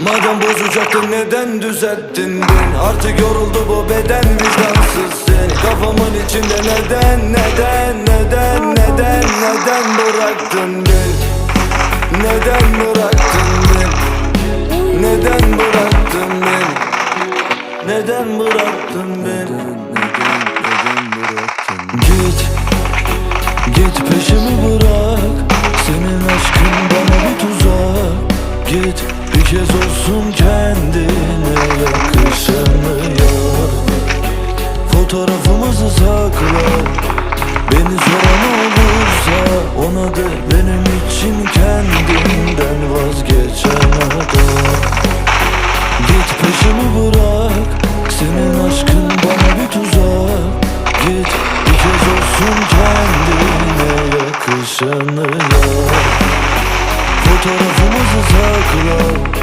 Madem bozacaktın neden düzelttin beni? Artık yoruldu bu beden vicdansız seni Kafamın içinde neden neden neden neden neden bıraktın beni? Neden bıraktın beni? Neden bıraktın beni? Neden bıraktın beni? Git Kez olsun kendine yakışanı yap Fotoğrafımızı sakla Beni soran olursa ona de benim için kendinden vazgeçen adam Git peşimi bırak Senin aşkın bana bir tuzak. Git bir kez olsun kendine yakışanı yap Fotoğrafımızı sakla